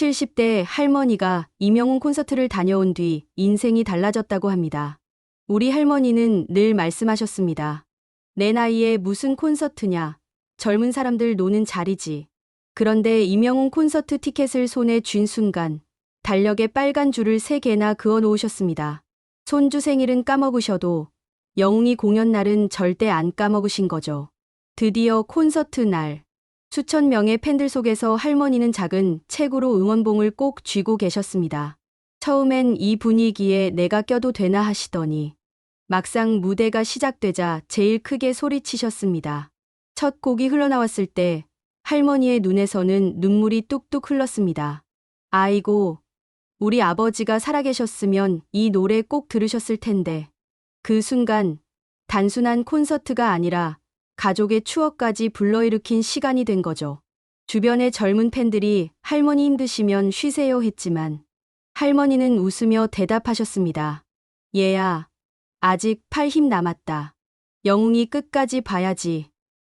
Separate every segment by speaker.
Speaker 1: 70대 할머니가 이명훈 콘서트를 다녀온 뒤 인생이 달라졌다고 합니다. 우리 할머니는 늘 말씀하셨습니다. 내 나이에 무슨 콘서트냐. 젊은 사람들 노는 자리지. 그런데 이명훈 콘서트 티켓을 손에 쥔 순간 달력에 빨간 줄을 세 개나 그어 놓으셨습니다. 손주 생일은 까먹으셔도 영웅이 공연 날은 절대 안 까먹으신 거죠. 드디어 콘서트 날. 수천 명의 팬들 속에서 할머니는 작은 책으로 응원봉을 꼭 쥐고 계셨습니다. 처음엔 이 분위기에 내가 껴도 되나 하시더니 막상 무대가 시작되자 제일 크게 소리치셨습니다. 첫 곡이 흘러나왔을 때 할머니의 눈에서는 눈물이 뚝뚝 흘렀습니다. 아이고, 우리 아버지가 살아계셨으면 이 노래 꼭 들으셨을 텐데. 그 순간 단순한 콘서트가 아니라 가족의 추억까지 불러일으킨 시간이 된 거죠. 주변의 젊은 팬들이 할머니 힘드시면 쉬세요 했지만 할머니는 웃으며 대답하셨습니다. 얘야, 아직 팔 힘 남았다. 영웅이 끝까지 봐야지.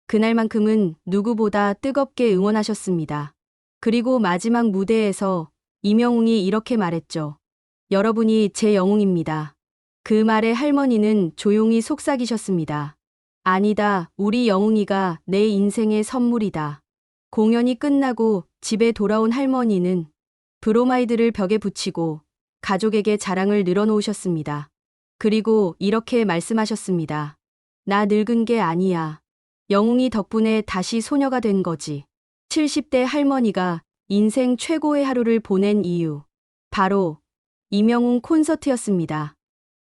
Speaker 1: 그날만큼은 누구보다 뜨겁게 응원하셨습니다. 그리고 마지막 무대에서 이명웅이 이렇게 말했죠. 여러분이 제 영웅입니다. 그 말에 할머니는 조용히 속삭이셨습니다. 아니다, 우리 영웅이가 내 인생의 선물이다. 공연이 끝나고 집에 돌아온 할머니는 브로마이드를 벽에 붙이고 가족에게 자랑을 늘어놓으셨습니다. 그리고 이렇게 말씀하셨습니다. 나 늙은 게 아니야. 영웅이 덕분에 다시 소녀가 된 거지. 70대 할머니가 인생 최고의 하루를 보낸 이유. 바로 이명웅 콘서트였습니다.